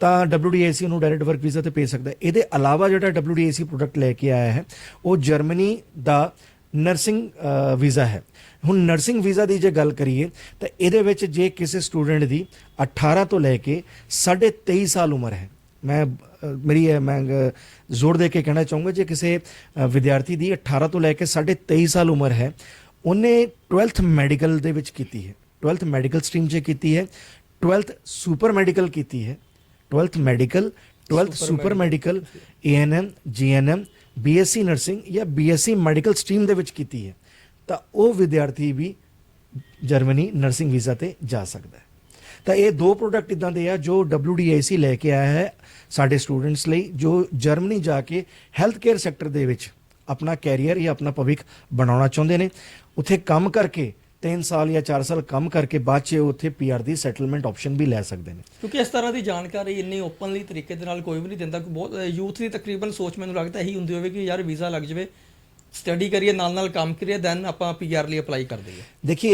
ਤਾਂ WDAC ਨੂੰ ਡਾਇਰੈਕਟ ਵਰਕ ਵੀਜ਼ਾ ਤੇ ਭੇਜ ਸਕਦਾ ਹੈ। ਇਹਦੇ ਇਲਾਵਾ ਜਿਹੜਾ WDAC ਪ੍ਰੋਡਕਟ ਲੈ ਕੇ ਆਇਆ ਹੈ, ਉਹ ਜਰਮਨੀ ਦਾ ਨਰਸਿੰਗ ਵੀਜ਼ਾ ਹੈ। ਹੁਣ ਨਰਸਿੰਗ ਵੀਜ਼ਾ ਦੀ ਜੇ ਗੱਲ ਕਰੀਏ, ਤਾਂ ਇਹਦੇ ਵਿੱਚ ਜੇ ਕਿਸੇ ਸਟੂਡੈਂਟ ਦੀ 18 ਤੋਂ ਲੈ ਕੇ 23.5 ਸਾਲ ਉਮਰ ਹੈ ਮੈਂ ਮੇਰੀ ਇਹ ਮੈਂ ਜ਼ੋਰ ਦੇ ਕੇ ਕਹਿਣਾ ਚਾਹੂੰਗਾ ਜੇ ਕਿਸੇ ਵਿਦਿਆਰਥੀ ਦੀ 18 ਤੋਂ ਲੈ ਕੇ 23.5 ਸਾਲ ਉਮਰ ਹੈ ਉਹਨੇ 12th ਮੈਡੀਕਲ ਦੇ ਵਿੱਚ ਕੀਤੀ ਹੈ। 12th ਮੈਡੀਕਲ ਸਟਰੀਮ 'ਚ ਕੀਤੀ ਹੈ 12th ਸੁਪਰ ਮੈਡੀਕਲ ਕੀਤੀ ਹੈ 12th medical 12th Super super medical ANM GNM BSc nursing ਜਾਂ ਬੀਐਸਸੀ ਮੈਡੀਕਲ ਸਟਰੀਮ ਦੇ ਵਿੱਚ ਕੀਤੀ ਹੈ ਤਾਂ ਉਹ ਵਿਦਿਆਰਥੀ ਵੀ ਜਰਮਨੀ ਨਰਸਿੰਗ ਵੀਜ਼ਾ ਤੇ ਜਾ ਸਕਦਾ ਹੈ। ਤਾਂ ਇਹ ਦੋ ਪ੍ਰੋਡਕਟ ਇਦਾਂ ਦੇ ਆ ਜੋ WDIC ਲੈ ਕੇ ਆਇਆ ਹੈ ਸਾਡੇ ਸਟੂਡੈਂਟਸ ਲਈ, ਜੋ ਜਰਮਨੀ ਜਾ ਕੇ ਹੈਲਥ ਕੇਅਰ ਸੈਕਟਰ ਦੇ ਵਿੱਚ ਆਪਣਾ ਕੈਰੀਅਰ ਜਾਂ ਆਪਣਾ ਭਵਿੱਖ ਬਣਾਉਣਾ ਚਾਹੁੰਦੇ ਨੇ। ਉੱਥੇ ਕੰਮ ਕਰਕੇ 3 ਸਾਲ ਜਾਂ 4 ਸਾਲ ਕੰਮ ਕਰਕੇ ਬਾਅਦ 'ਚ ਉੱਥੇ ਪੀਆਰ ਦੀ ਸੈਟਲਮੈਂਟ ਆਪਸ਼ਨ ਵੀ ਲੈ ਸਕਦੇ ਨੇ। ਕਿਉਂਕਿ ਇਸ ਤਰ੍ਹਾਂ ਦੀ ਜਾਣਕਾਰੀ ਇੰਨੀ ਓਪਨਲੀ ਤਰੀਕੇ ਦੇ ਨਾਲ ਕੋਈ ਵੀ ਨਹੀਂ ਦਿੰਦਾ। ਬਹੁਤ ਯੂਥ ਦੀ ਤਕਰੀਬਨ ਸੋਚ ਮੈਨੂੰ ਲੱਗਦਾ ਇਹੀ ਹੁੰਦੀ ਹੋਵੇ ਕਿ ਯਾਰ ਵੀਜ਼ਾ ਲੱਗ ਜਾਵੇ ਸਟੱਡੀ ਕਰੀਏ ਨਾਲ ਨਾਲ ਕੰਮ ਕਰੀਏ ਦੈਨ ਆਪਾਂ ਪੀਆਰ ਲਈ ਅਪਲਾਈ ਕਰ ਦਈਏ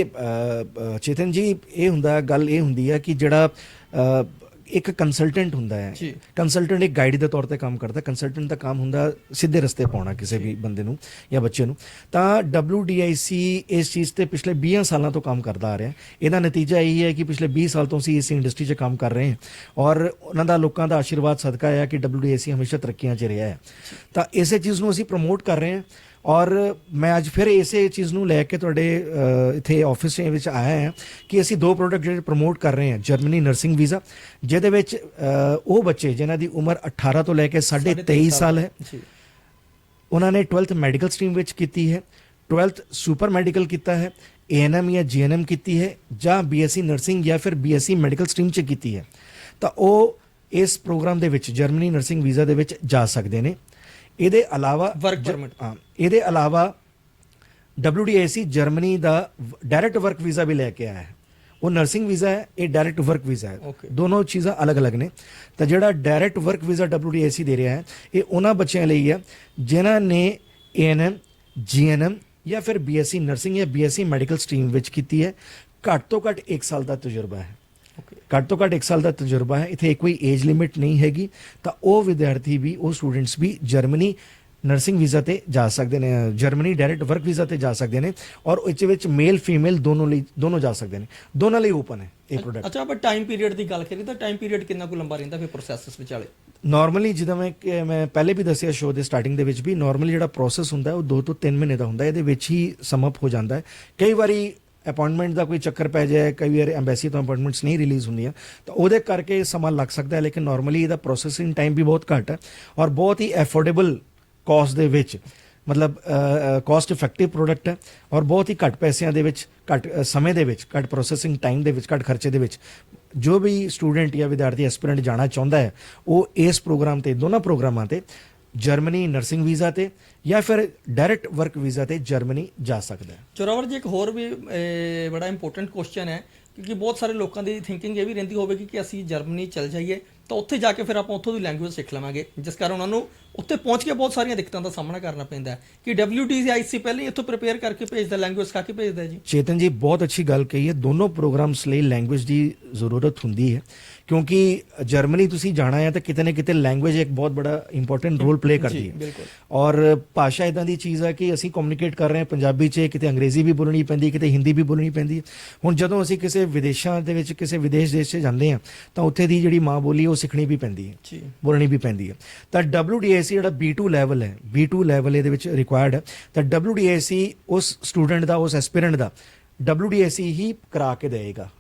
ਅ, ਚੇਤਨ ਜੀ ਇਹ ਹੁੰਦਾ ਗੱਲ ਇਹ ਹੁੰਦੀ ਹੈ ਕਿ ਜਿਹੜਾ ਇੱਕ ਕੰਸਲਟੈਂਟ ਹੁੰਦਾ ਹੈ। ਕੰਸਲਟੈਂਟ ਇੱਕ ਗਾਈਡ ਦੇ ਤੌਰ ਤੇ ਕੰਮ ਕਰਦਾ ਕੰਸਲਟੈਂਟ ਦਾ ਕੰਮ ਹੁੰਦਾ ਸਿੱਧੇ ਰਸਤੇ ਪਾਉਣਾ ਕਿਸੇ ਵੀ ਬੰਦੇ ਨੂੰ ਜਾਂ ਬੱਚੇ ਨੂੰ। ਤਾਂ WDIC ਇਸ ਚੀਜ਼ ਤੇ ਪਿਛਲੇ 20 ਸਾਲਾਂ ਤੋਂ ਕੰਮ ਕਰਦਾ ਆ ਰਿਹਾ। ਇਹਦਾ ਨਤੀਜਾ ਇਹ ਹੈ ਕਿ ਪਿਛਲੇ 20 ਸਾਲ ਤੋਂ ਅਸੀਂ ਇਸ ਇੰਡਸਟਰੀ 'ਚ ਕੰਮ ਕਰ ਰਹੇ ਹਾਂ। ਔਰ ਉਹਨਾਂ ਦਾ ਲੋਕਾਂ ਦਾ ਆਸ਼ੀਰਵਾਦ ਸਦਕਾ ਹੈ ਕਿ WDIC ਹਮੇਸ਼ਾ ਤਰੱਕੀਆਂ 'ਚ ਰਿਹਾ ਹੈ। ਤਾਂ ਇਸੇ ਚੀਜ਼ ਨੂੰ ਅਸੀਂ ਪ੍ਰਮੋਟ ਕਰ ਰਹੇ ਹਾਂ। ਔਰ ਮੈਂ ਅੱਜ ਫਿਰ ਇਸੇ ਚੀਜ਼ ਨੂੰ ਲੈ ਕੇ ਤੁਹਾਡੇ ਇੱਥੇ ਆਫਿਸ ਵਿੱਚ ਆਇਆ ਹਾਂ ਕਿ ਅਸੀਂ ਦੋ ਪ੍ਰੋਡਕਟ ਜਿਹੜੇ ਪ੍ਰਮੋਟ ਕਰ ਰਹੇ ਹਾਂ ਜਰਮਨੀ ਨਰਸਿੰਗ ਵੀਜ਼ਾ ਜਿਹਦੇ ਵਿੱਚ ਉਹ ਬੱਚੇ ਜਿਨ੍ਹਾਂ ਦੀ ਉਮਰ 18 ਤੋਂ ਲੈ ਕੇ 23.5 ਸਾਲ ਹੈ ਉਹਨਾਂ ਨੇ 12th ਮੈਡੀਕਲ ਸਟਰੀਮ ਵਿੱਚ ਕੀਤੀ ਹੈ 12th ਸੁਪਰ ਮੈਡੀਕਲ ਕੀਤਾ ਹੈ ਏਐਨਐਮ ਜਾਂ ਜੀਐਨਐਮ ਕੀਤੀ ਹੈ ਜਾਂ ਬੀਐਸਸੀ ਨਰਸਿੰਗ ਜਾਂ ਫਿਰ ਬੀਐਸਸੀ ਮੈਡੀਕਲ ਸਟਰੀਮ 'ਚ ਕੀਤੀ ਹੈ। ਤਾਂ ਉਹ ਇਸ ਪ੍ਰੋਗਰਾਮ ਦੇ ਵਿੱਚ ਜਰਮਨੀ ਨਰਸਿੰਗ ਵੀਜ਼ਾ ਦੇ ਵਿੱਚ ਜਾ ਸਕਦੇ ਨੇ। ਇਹਦੇ ਇਲਾਵਾ ਜ- permit। ਹਾਂ ਇਹਦੇ ਇਲਾਵਾ WDAC ਜਰਮਨੀ ਦਾ ਡਾਇਰੈਕਟ ਵਰਕ ਵੀਜ਼ਾ ਵੀ ਲੈ ਕੇ ਆਇਆ ਹੈ। ਉਹ ਨਰਸਿੰਗ ਵੀਜ਼ਾ ਹੈ ਇਹ ਡਾਇਰੈਕਟ ਵਰਕ ਵੀਜ਼ਾ ਹੈ। ਦੋਨੋਂ ਚੀਜ਼ਾਂ ਅਲੱਗ-ਅਲੱਗ ਨੇ। ਤਾਂ ਜਿਹੜਾ ਡਾਇਰੈਕਟ ਵਰਕ ਵੀਜ਼ਾ WDAC ਦੇ ਰਿਹਾ ਹੈ ਇਹ ਉਹਨਾਂ ਬੱਚਿਆਂ ਲਈ ਹੈ ਜਿਨ੍ਹਾਂ ਨੇ ANM GNM ਜਾਂ ਫਿਰ BSc ਨਰਸਿੰਗ ਜਾਂ BSc ਮੈਡੀਕਲ ਸਟਰੀਮ ਵਿੱਚ ਕੀਤੀ ਹੈ। ਘੱਟ ਤੋਂ ਘੱਟ 1 ਸਾਲ ਦਾ ਤਜਰਬਾ ਹੈ। ਘੱਟ ਤੋਂ ਘੱਟ 1 ਸਾਲ ਦਾ ਤਜਰਬਾ ਹੈ। ਇੱਥੇ ਕੋਈ ਏਜ ਲਿਮਿਟ ਨਹੀਂ ਹੈਗੀ। ਤਾਂ ਉਹ ਵਿਦਿਆਰਥੀ ਵੀ ਉਹ ਸਟੂਡੈਂਟਸ ਵੀ ਜਰਮਨੀ ਨਰਸਿੰਗ ਵੀਜ਼ਾ ਤੇ ਜਾ ਸਕਦੇ ਨੇ ਜਰਮਨੀ ਡਾਇਰੈਕਟ ਵਰਕ ਵੀਜ਼ਾ ਤੇ ਜਾ ਸਕਦੇ ਨੇ ਔਰ ਇਸ ਵਿੱਚ ਮੇਲ ਫੀਮੇਲ ਦੋਨੋਂ ਲਈ ਦੋਨੋਂ ਜਾ ਸਕਦੇ ਨੇ। ਦੋਨਾਂ ਲਈ ਓਪਨ ਹੈ ਇਹ ਪ੍ਰੋਡਕਟ ਅੱਛਾ ਆਪਾਂ ਟਾਈਮ ਪੀਰੀਅਡ ਦੀ ਗੱਲ ਕਰੀਏ ਤਾਂ ਟਾਈਮ ਪੀਰੀਅਡ ਕਿੰਨਾ ਕੁ ਲੰਬਾ ਰਹਿੰਦਾ ਫਿਰ ਪ੍ਰੋਸੈਸ ਵਿਚਾਲੇ? ਨਾਰਮਲੀ ਜਿੱਦਾਂ ਮੈਂ ਮੈਂ ਪਹਿਲੇ ਵੀ ਦੱਸਿਆ ਸ਼ੋਅ ਦੇ ਸਟਾਰਟਿੰਗ ਦੇ ਵਿੱਚ ਵੀ ਨਾਰਮਲੀ ਜਿਹੜਾ ਪ੍ਰੋਸੈਸ ਹੁੰਦਾ ਉਹ 2 ਤੋਂ 3 ਮਹੀਨੇ ਦਾ ਹੁੰਦਾ। ਇਹਦੇ ਵਿੱਚ ਹੀ ਸਮ ਅਪ ਹੋ ਜਾਂਦਾ ਹੈ। ਕਈ ਵਾਰੀ ਅਪਾਇੰਟਮੈਂਟ ਦਾ ਕੋਈ ਚੱਕਰ ਪੈ ਜਾਏ, ਕਈ ਵਾਰ ਐਮਬੈਸੀ ਤੋਂ ਅਪਾਇੰਟਮੈਂਟਸ ਨਹੀਂ ਰਿਲੀਜ਼ ਹੁੰਦੀਆਂ, ਤਾਂ ਉਹਦੇ ਕਰਕੇ ਸਮਾਂ ਲੱਗ ਸਕਦਾ ਹੈ, ਲੇਕਿਨ ਨਾਰਮਲੀ ਇਹਦਾ ਪ੍ਰੋਸੈਸਿੰਗ ਟਾਈਮ ਵੀ ਬਹੁਤ ਘੱਟ ਹੈ ਔਰ ਬਹੁਤ ਹੀ ਅਫੋਰਡੇਬਲ ਕਾਸਟ ਦੇ ਵਿੱਚ, ਮਤਲਬ ਕਾਸਟ ਇਫੈਕਟਿਵ ਪ੍ਰੋਡਕਟ ਹੈ ਔਰ ਬਹੁਤ ਹੀ ਘੱਟ ਪੈਸਿਆਂ ਦੇ ਵਿੱਚ, ਘੱਟ ਸਮੇਂ ਦੇ ਵਿੱਚ, ਘੱਟ ਪ੍ਰੋਸੈਸਿੰਗ ਟਾਈਮ ਦੇ ਵਿੱਚ, ਘੱਟ ਖਰਚੇ ਦੇ ਵਿੱਚ, ਜੋ ਵੀ ਸਟੂਡੈਂਟ ਜਾਂ ਵਿਦਿਆਰਥੀ ਐਸਪੀਰੈਂਟ ਜਾਣਾ ਚਾਹੁੰਦਾ ਹੈ, ਉਹ ਇਸ ਪ੍ਰੋਗਰਾਮ ਤੇ, ਦੋਨਾਂ ਪ੍ਰੋਗਰਾਮਾਂ ਤੇ ਜਰਮਨੀ ਨਰਸਿੰਗ ਵੀਜ਼ਾ ਤੇ ਜਾਂ ਫਿਰ ਡਾਇਰੈਕਟ ਵਰਕ ਵੀਜ਼ਾ ਤੇ ਜਰਮਨੀ ਜਾ ਸਕਦਾ ਹੈ। ਚੋਰਾਵਰ ਜੀ, ਇੱਕ ਹੋਰ ਵੀ ਬੜਾ ਇੰਪੋਰਟੈਂਟ ਕੁਐਸਚਨ ਹੈ, ਕਿਉਂਕਿ ਬਹੁਤ ਸਾਰੇ ਲੋਕਾਂ ਦੀ ਥਿੰਕਿੰਗ ਇਹ ਵੀ ਰਹਿੰਦੀ ਹੋਵੇਗੀ ਕਿ ਅਸੀਂ ਜਰਮਨੀ ਚਲ ਜਾਈਏ। ਤਾਂ ਉੱਥੇ ਜਾ ਕੇ ਫਿਰ ਆਪਾਂ ਉੱਥੋਂ ਦੀ ਲੈਂਗੁਏਜ ਸਿੱਖ ਲਵਾਂਗੇ। ਜਿਸ ਕਾਰਨ ਉਹਨਾਂ ਨੂੰ ਉੱਥੇ ਪਹੁੰਚ ਕੇ ਬਹੁਤ ਸਾਰੀਆਂ ਦਿੱਕਤਾਂ ਦਾ ਸਾਹਮਣਾ ਕਰਨਾ ਪੈਂਦਾ ਹੈ ਕਿ WTIC ਪਹਿਲਾਂ ਹੀ ਇੱਥੋਂ ਪ੍ਰਿਪੇਅਰ ਕਰਕੇ ਭੇਜਦਾ ਲੈਂਗੁਏਜ ਸਿਖਾ ਕੇ ਭੇਜਦਾ ਜੀ। ਚੇਤਨ ਜੀ ਬਹੁਤ ਅੱਛੀ ਗੱਲ ਕਹੀ ਹੈ। ਦੋਨੋਂ ਪ੍ਰੋਗਰਾਮਸ ਲਈ ਲੈਂਗੁਏਜ ਦੀ ਜ਼ਰੂਰਤ ਹੁੰਦੀ ਹੈ। ਕਿਉਂਕਿ ਜਰਮਨੀ ਤੁਸੀਂ ਜਾਣਾ ਹੈ ਤਾਂ ਕਿਤੇ ਨਾ ਕਿਤੇ ਲੈਂਗੁਏਜ ਇੱਕ ਬਹੁਤ ਬੜਾ ਇੰਪੋਰਟੈਂਟ ਰੋਲ ਪਲੇ ਕਰਦੀ ਹੈ। ਔਰ ਭਾਸ਼ਾ ਇਦਾਂ ਦੀ ਚੀਜ਼ ਹੈ ਕਿ ਅਸੀਂ ਕਮਿਊਨੀਕੇਟ ਕਰ ਰਹੇ ਹਾਂ ਪੰਜਾਬੀ 'ਚ ਕਿਤੇ ਅੰਗਰੇਜ਼ੀ ਵੀ ਬੋਲਣੀ ਪੈਂਦੀ ਕਿਤੇ ਹਿੰਦੀ ਵੀ ਬੋਲਣੀ ਪੈਂਦੀ ਹੁਣ ਜਦੋਂ ਅਸੀਂ ਕਿਸੇ ਵਿਦੇਸ਼ਾਂ ਦੇ ਵਿੱਚ ਕਿਸੇ ਵਿਦੇਸ਼ ਦੇਸ਼ 'ਚ ਜਾਂਦੇ ਹਾਂ ਤਾਂ ਉੱਥੇ ਦੀ ਜਿਹੜੀ ਮਾਂ ਬੋਲੀ ਉਹ ਸਿੱਖਣੀ ਵੀ ਪੈਂਦੀ ਹੈ ਜੀ। ਬੋਲਣੀ ਵੀ ਪੈਂਦੀ ਹੈ। ਤਾਂ WDAC ਜਿਹੜਾ B2 ਲੈਵਲ ਹੈ B2 ਲੈਵਲ ਇਹਦੇ ਵਿੱਚ ਰਿਕੁਆਇਰਡ ਹੈ। ਤਾਂ WDAC ਉਸ ਸਟੂਡੈਂਟ ਦਾ ਉਸ ਐਸਪੀਰੈਂਟ ਦਾ WDAC ਹੀ ਕਰਾ ਕੇ ਦੇਗਾ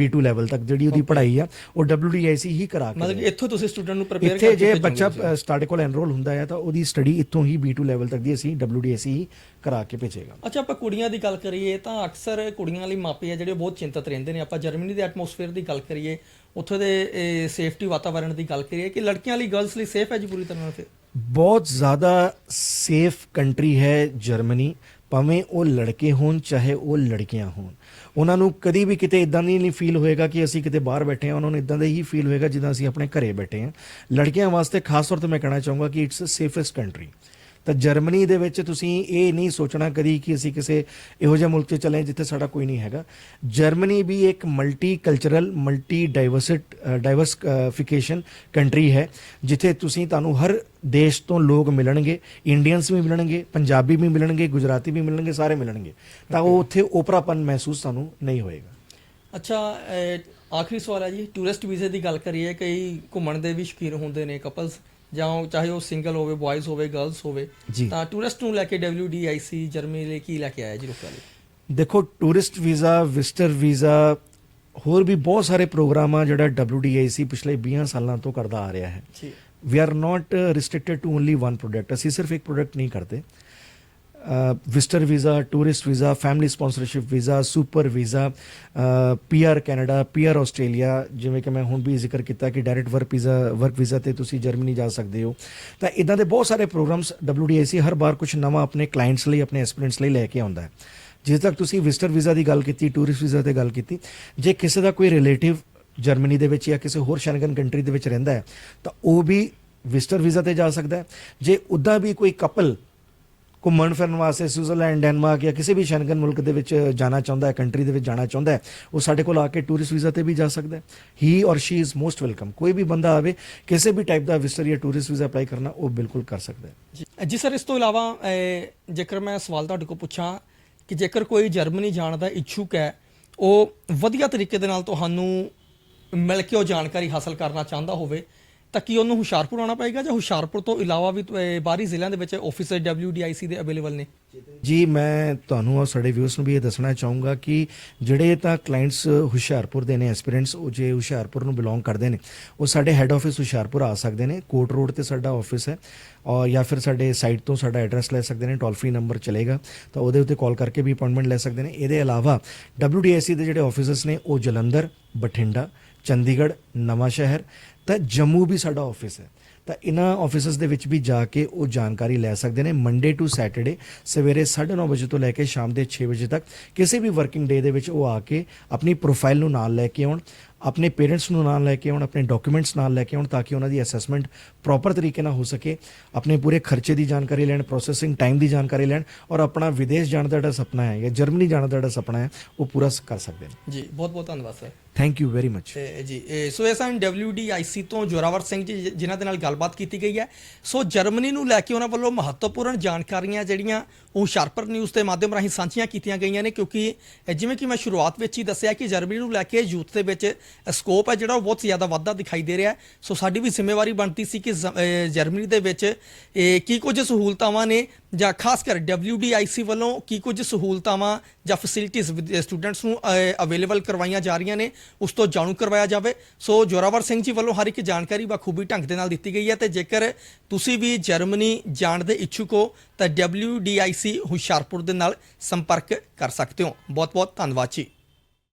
B2 ਲੈਵਲ ਤੱਕ ਜਿਹੜੀ ਉਹਦੀ ਪੜ੍ਹਾਈ ਆ ਉਹ WDAC ਹੀ ਕਰਾ ਕੇ ਮਤਲਬ। ਇੱਥੋਂ ਤੁਸੀਂ ਸਟੂਡੈਂਟ ਨੂੰ ਪ੍ਰਿਪੇਅਰ ਇੱਥੇ ਕਰਕੇ ਜੇ ਭੇਜੋਗੇ ਬੱਚਾ ਸਾਡੇ ਕੋਲ ਐਨਰੋਲ ਹੁੰਦਾ ਹੈ ਤਾਂ ਉਹਦੀ ਸਟੱਡੀ ਇੱਥੋਂ ਹੀ B2 ਲੈਵਲ ਤੱਕ ਦੀ ਅਸੀਂ WDAC ਹੀ ਕਰਾ ਕੇ ਭੇਜੇਗਾ। ਅੱਛਾ ਆਪਾਂ ਕੁੜੀਆਂ ਦੀ ਗੱਲ ਕਰੀਏ ਤਾਂ ਅਕਸਰ ਕੁੜੀਆਂ ਲਈ ਮਾਪੇ ਆ ਜਿਹੜੇ ਬਹੁਤ ਚਿੰਤਤ ਰਹਿੰਦੇ ਨੇ। ਆਪਾਂ ਜਰਮਨੀ ਦੇ ਐਟਮੋਸਫੇਅਰ ਦੀ ਗੱਲ ਕਰੀਏ ਉੱਥੇ ਦੇ ਸੇਫਟੀ ਵਾਤਾਵਰਣ ਦੀ ਗੱਲ ਕਰੀਏ ਕਿ ਲੜਕੀਆਂ ਲਈ ਗਰਲਸ ਲਈ ਸੇਫ ਹੈ ਜੀ ਪੂਰੀ ਤਰ੍ਹਾਂ ਨਾਲ ਬਹੁਤ ਜ਼ਿਆਦਾ ਸੇਫ ਕੰਟਰੀ ਹੈ ਜਰਮਨੀ ਭਾਵੇਂ ਉਹ ਲੜਕੇ ਹੋਣ ਚਾਹੇ ਉਹ ਲੜਕੀਆਂ ਹੋਣ। ਉਹਨਾਂ ਨੂੰ ਕਦੀ ਵੀ ਕਿਤੇ ਇਦਾਂ ਨਹੀਂ ਫੀਲ ਹੋਏਗਾ ਕਿ ਅਸੀਂ ਕਿਤੇ ਬਾਹਰ ਬੈਠੇ ਹਾਂ, ਉਹਨਾਂ ਨੂੰ ਇਦਾਂ ਦਾ ਹੀ ਫੀਲ ਹੋਏਗਾ ਜਿੱਦਾਂ ਅਸੀਂ ਆਪਣੇ ਘਰੇ ਬੈਠੇ ਹਾਂ। ਲੜਕੀਆਂ ਵਾਸਤੇ ਖਾਸ ਤੌਰ ਤੇ ਮੈਂ ਕਹਿਣਾ ਚਾਹੂੰਗਾ ਕਿ ਇਟਸ ਅ ਸੇਫੈਸਟ ਕੰਟਰੀ ਤਾਂ ਜਰਮਨੀ ਦੇ ਵਿੱਚ ਤੁਸੀਂ ਇਹ ਨਹੀਂ ਸੋਚਣਾ ਕਦੀ ਕਿ ਅਸੀਂ ਕਿਸੇ ਇਹੋ ਜਿਹੇ ਮੁਲਕ 'ਚ ਚਲੇ ਜਿੱਥੇ ਸਾਡਾ ਕੋਈ ਨਹੀਂ ਹੈਗਾ। ਜਰਮਨੀ ਵੀ ਇੱਕ multicultural multi diversity diversification country ਹੈ, ਜਿੱਥੇ ਤੁਸੀਂ ਤੁਹਾਨੂੰ ਹਰ ਦੇਸ਼ ਤੋਂ ਲੋਕ ਮਿਲਣਗੇ ਇੰਡੀਅਨਸ ਵੀ ਮਿਲਣਗੇ, ਪੰਜਾਬੀ ਵੀ ਮਿਲਣਗੇ, ਗੁਜਰਾਤੀ ਵੀ ਮਿਲਣਗੇ, ਸਾਰੇ ਮਿਲਣਗੇ। ਤਾਂ ਉਹ ਉੱਥੇ ਓਪਰਾਪਨ ਮਹਿਸੂਸ ਤੁਹਾਨੂੰ ਨਹੀਂ ਹੋਏਗਾ। ਅੱਛਾ ਆਖਰੀ ਸਵਾਲ ਹੈ ਜੀ। ਟੂਰਿਸਟ ਵੀਜ਼ੇ ਦੀ ਗੱਲ ਕਰੀਏ, ਕਈ ਘੁੰਮਣ ਦੇ ਵੀ ਸ਼ੌਕੀਨ ਹੁੰਦੇ ਨੇ ਕਪਲਸ ਜਾਂ ਉਹ ਚਾਹੇ ਉਹ ਸਿੰਗਲ ਹੋਵੇ ਬॉयਜ਼ ਹੋਵੇ ਗਰਲਸ ਹੋਵੇ ਜੀ। ਤਾਂ ਟੂਰਿਸਟ ਨੂੰ ਲੈ ਕੇ WDIC ਜਰਮਨੀ ਲਈ ਕੀ ਲੈ ਕੇ ਆਇਆ ਜੀ ਰੁਕਾ ਲਈ? ਦੇਖੋ ਟੂਰਿਸਟ ਵੀਜ਼ਾ ਵਿਜ਼ਟਰ ਵੀਜ਼ਾ ਹੋਰ ਵੀ ਬਹੁਤ ਸਾਰੇ ਪ੍ਰੋਗਰਾਮ ਆ ਜਿਹੜਾ WDAC ਪਿਛਲੇ 20 ਸਾਲਾਂ ਤੋਂ ਕਰਦਾ ਆ ਰਿਹਾ ਹੈ। ਜੀ। We are not restricted to only one product ਅਸੀਂ ਸਿਰਫ ਇੱਕ ਪ੍ਰੋਡਕਟ ਨਹੀਂ ਕਰਦੇ। Visitor visa tourist visa family sponsorship visa super visa PR Canada PR Australia ਜਿਵੇਂ ਕਿ ਮੈਂ ਹੁਣ ਵੀ ਜ਼ਿਕਰ ਕੀਤਾ ਕਿ direct work visa work visa ਤੇ ਤੁਸੀਂ ਜਰਮਨੀ ਜਾ ਸਕਦੇ ਹੋ। ਤਾਂ ਇਦਾਂ ਦੇ ਬਹੁਤ ਸਾਰੇ ਪ੍ਰੋਗਰਾਮਸ WDAC ਹਰ ਵਾਰ ਕੁਝ ਨਵਾਂ ਆਪਣੇ ਕਲਾਇੰਟਸ ਲਈ, ਆਪਣੇ ਐਸਪੀਰੈਂਟਸ ਲਈ ਲੈ ਕੇ ਆਉਂਦਾ ਹੈ। ਜਿਸ ਤੱਕ ਤੁਸੀਂ ਵਿਜ਼ਟਰ ਵੀਜ਼ਾ ਦੀ ਗੱਲ ਕੀਤੀ ਟੂਰਿਸਟ ਵੀਜ਼ਾ ਤੇ ਗੱਲ ਕੀਤੀ, ਜੇ ਕਿਸੇ ਦਾ ਕੋਈ ਰਿਲੇਟਿਵ ਜਰਮਨੀ ਦੇ ਵਿੱਚ ਜਾਂ ਕਿਸੇ ਹੋਰ ਸ਼ੈਂਗਨ ਕੰਟਰੀ ਦੇ ਵਿੱਚ ਰਹਿੰਦਾ ਹੈ, ਤਾਂ ਉਹ ਵੀ ਵਿਜ਼ਟਰ ਵੀਜ਼ਾ ਤੇ ਜਾ ਸਕਦਾ ਹੈ। ਜੇ ਉੱਦਾਂ ਵੀ ਕੋਈ ਕਪਲ ਘੁੰਮਣ ਫਿਰਨ ਵਾਸਤੇ ਸਵਿਟਜ਼ਰਲੈਂਡ, ਡੈਨਮਾਰਕ ਜਾਂ ਕਿਸੇ ਵੀ ਸ਼ੈਂਗਨ ਮੁਲਕ ਦੇ ਵਿੱਚ ਜਾਣਾ ਚਾਹੁੰਦਾ ਹੈ, ਕੰਟਰੀ ਦੇ ਵਿੱਚ ਜਾਣਾ ਚਾਹੁੰਦਾ ਹੈ, ਉਹ ਸਾਡੇ ਕੋਲ ਆ ਕੇ ਟੂਰਿਸਟ ਵੀਜ਼ਾ ਤੇ ਵੀ ਜਾ ਸਕਦਾ ਹੈ। ਹੀ ਔਰ ਸ਼ੀ ਇਜ਼ ਮੋਸਟ ਵੈਲਕਮ ਕੋਈ ਵੀ ਬੰਦਾ ਆਵੇ, ਕਿਸੇ ਵੀ ਟਾਈਪ ਦਾ ਵਿਜ਼ਟਰ ਜਾਂ ਟੂਰਿਸਟ ਵੀਜ਼ਾ ਅਪਲਾਈ ਕਰਨਾ, ਉਹ ਬਿਲਕੁਲ ਕਰ ਸਕਦਾ ਹੈ। ਜੀ ਜੀ ਸਰ ਇਸ ਤੋਂ ਇਲਾਵਾ ਜੇਕਰ ਮੈਂ ਸਵਾਲ ਤੁਹਾਡੇ ਕੋਲ ਪੁੱਛਾਂ ਕਿ ਜੇਕਰ ਕੋਈ ਜਰਮਨੀ ਜਾਣ ਦਾ ਇੱਛੁਕ ਹੈ, ਉਹ ਵਧੀਆ ਤਰੀਕੇ ਦੇ ਨਾਲ ਤੁਹਾਨੂੰ ਮਿਲ ਕੇ ਉਹ ਜਾਣਕਾਰੀ ਹਾਸਲ ਕਰਨਾ ਚਾਹੁੰਦਾ ਹੋਵੇ ਤਾਂ ਕੀ ਉਹਨੂੰ ਹੁਸ਼ਿਆਰਪੁਰ ਆਉਣਾ ਪਏਗਾ ਜਾਂ ਹੁਸ਼ਿਆਰਪੁਰ ਤੋਂ ਇਲਾਵਾ ਵੀ ਬਾਹਰੀ ਜ਼ਿਲ੍ਹਿਆਂ ਦੇ ਵਿੱਚ ਆਫਿਸ WDIC ਦੇ ਅਵੇਲੇਬਲ ਨੇ? ਜੀ, ਮੈਂ ਤੁਹਾਨੂੰ ਔਰ ਸਾਡੇ ਵਿਊਅਰਸ ਨੂੰ ਵੀ ਇਹ ਦੱਸਣਾ ਚਾਹੂੰਗਾ ਕਿ ਜਿਹੜੇ ਤਾਂ ਕਲਾਇੰਟਸ ਹੁਸ਼ਿਆਰਪੁਰ ਦੇ ਨੇ ਐਸਪੀਰੈਂਟਸ ਉਹ ਜੇ ਹੁਸ਼ਿਆਰਪੁਰ ਨੂੰ ਬਿਲੋਂਗ ਕਰਦੇ ਨੇ, ਉਹ ਸਾਡੇ ਹੈੱਡ ਆਫਿਸ ਹੁਸ਼ਿਆਰਪੁਰ ਆ ਸਕਦੇ ਨੇ। ਕੋਟ ਰੋਡ ਤੇ ਸਾਡਾ ਆਫਿਸ ਹੈ ਔਰ ਜਾਂ ਫਿਰ ਸਾਡੇ ਸਾਈਟ ਤੋਂ ਸਾਡਾ ਐਡਰੈਸ ਲੈ ਸਕਦੇ ਨੇ ਟੋਲ ਫ੍ਰੀ ਨੰਬਰ ਚਲੇਗਾ, ਤਾਂ ਉਹਦੇ ਉੱਤੇ ਕਾਲ ਕਰਕੇ ਵੀ ਅਪਾਇੰਟਮੈਂਟ ਲੈ ਸਕਦੇ ਨੇ। ਇਹਦੇ ਇਲਾਵਾ WDSC ਦੇ ਜਿਹੜੇ ਆਫਿਸਸ ਨੇ, ਉਹ ਜਲੰਧਰ, ਬਠਿੰਡਾ, ਚੰਡੀਗੜ੍ਹ ਨਵਾਂ ਸ਼ਹਿਰ ਤਾਂ ਜੰਮੂ ਵੀ ਸਾਡਾ ਆਫਿਸ ਹੈ। ਤਾਂ ਇਹਨਾਂ ਆਫਿਸਸ ਦੇ ਵਿੱਚ ਵੀ ਜਾ ਕੇ ਉਹ ਜਾਣਕਾਰੀ ਲੈ ਸਕਦੇ ਨੇ ਮੰਡੇ ਟੂ ਸੈਟਰਡੇ ਸਵੇਰੇ 9:30 ਵਜੇ ਤੋਂ ਲੈ ਕੇ ਸ਼ਾਮ ਦੇ 6 ਵਜੇ ਤੱਕ ਕਿਸੇ ਵੀ ਵਰਕਿੰਗ ਡੇ ਦੇ ਵਿੱਚ ਉਹ ਆ ਕੇ ਆਪਣੀ ਪ੍ਰੋਫਾਈਲ ਨੂੰ ਨਾਲ ਲੈ ਕੇ ਆਉਣ, ਆਪਣੇ ਪੇਰੈਂਟਸ ਨੂੰ ਨਾਲ ਲੈ ਕੇ ਆਉਣ, ਆਪਣੇ ਡਾਕੂਮੈਂਟਸ ਨਾਲ ਲੈ ਕੇ ਆਉਣ ਤਾਂ ਕਿ ਉਹਨਾਂ ਦੀ ਅਸੈਸਮੈਂਟ ਪ੍ਰੋਪਰ ਤਰੀਕੇ ਨਾਲ ਹੋ ਸਕੇ, ਆਪਣੇ ਪੂਰੇ ਖਰਚੇ ਦੀ ਜਾਣਕਾਰੀ ਲੈਣ ਪ੍ਰੋਸੈਸਿੰਗ ਟਾਈਮ ਦੀ ਜਾਣਕਾਰੀ ਲੈਣ ਔਰ ਆਪਣਾ ਵਿਦੇਸ਼ ਜਾਣ ਦਾ ਜਿਹੜਾ ਸੁਪਨਾ ਹੈ ਜਾਂ ਜਰਮਨੀ ਜਾਣ ਦਾ ਜਿਹੜਾ ਸੁਪਨਾ ਹੈ ਉਹ ਪੂਰਾ ਕਰ ਸਕਦੇ ਨੇ। ਜੀ ਬਹੁਤ ਬਹੁਤ ਧੰਨਵਾਦ sir thank you very much ਜੀ, ਇਹ, ਸੋ ਇਹ ਸਨ WDIC ਤੋਂ ਜੋਰਾਵਰ ਸਿੰਘ ਜੀ ਜਿਨ੍ਹਾਂ ਦੇ ਨਾਲ ਗੱਲਬਾਤ ਕੀਤੀ ਗਈ ਹੈ। ਸੋ ਜਰਮਨੀ ਨੂੰ ਲੈ ਕੇ ਉਹਨਾਂ ਵੱਲੋਂ ਮਹੱਤਵਪੂਰਨ ਜਾਣਕਾਰੀਆਂ ਜਿਹੜੀਆਂ ਉਹ ਸ਼ਾਰਪਰ ਨਿਊਜ਼ ਦੇ ਮਾਧਿਅਮ ਰਾਹੀਂ ਸਾਂਝੀਆਂ ਕੀਤੀਆਂ ਗਈਆਂ ਨੇ, ਕਿਉਂਕਿ ਜਿਵੇਂ ਕਿ ਮੈਂ ਸ਼ੁਰੂਆਤ ਵਿੱਚ ਹੀ ਦੱਸਿਆ ਕਿ ਜਰਮਨੀ ਨੂੰ ਲੈ ਕੇ ਯੂਥ ਦੇ ਵਿੱਚ ਸਕੋਪ ਹੈ ਜਿਹੜਾ ਉਹ ਬਹੁਤ ਜ਼ਿਆਦਾ ਵਾਧਾ ਦਿਖਾਈ ਦੇ ਰਿਹਾ ਸੋ ਸਾਡੀ ਵੀ ਜ਼ਿੰਮੇਵਾਰੀ ਬਣਦੀ ਸੀ ਕਿ ਜ਼- ਜਰਮਨੀ ਦੇ ਵਿੱਚ ਕੀ ਕੁਝ ਸਹੂਲਤਾਵਾਂ ਨੇ ਜਾਂ ਖਾਸ ਕਰ WDIC ਵੱਲੋਂ ਕੀ ਕੁਝ ਸਹੂਲਤਾਵਾਂ ਜਾਂ ਫੈਸਿਲਿਟੀਆਂ ਸਟੂਡੈਂਟਸ ਨੂੰ ਅਵੇਲੇਬਲ ਕਰਵਾਈਆਂ ਜਾ ਰਹੀਆਂ ਨੇ, ਉਸ ਤੋਂ ਜਾਣੂ ਕਰਵਾਇਆ ਜਾਵੇ। ਸੋ ਜੋਰਾਵਰ ਸਿੰਘ ਜੀ ਵੱਲੋਂ ਹਰ ਇੱਕ ਜਾਣਕਾਰੀ ਬਖੂਬੀ ਢੰਗ ਦੇ ਨਾਲ ਦਿੱਤੀ ਗਈ ਹੈ ਤੇ ਜੇਕਰ ਤੁਸੀਂ ਵੀ ਜਰਮਨੀ ਜਾਣ ਦੇ ਇੱਛੁਕ ਹੋ, ਤਾਂ WDIC ਹੁਸ਼ਿਆਰਪੁਰ ਦੇ ਨਾਲ ਸੰਪਰਕ ਕਰ ਸਕਦੇ ਹੋ। ਬਹੁਤ ਬਹੁਤ ਧੰਨਵਾਦ ਜੀ।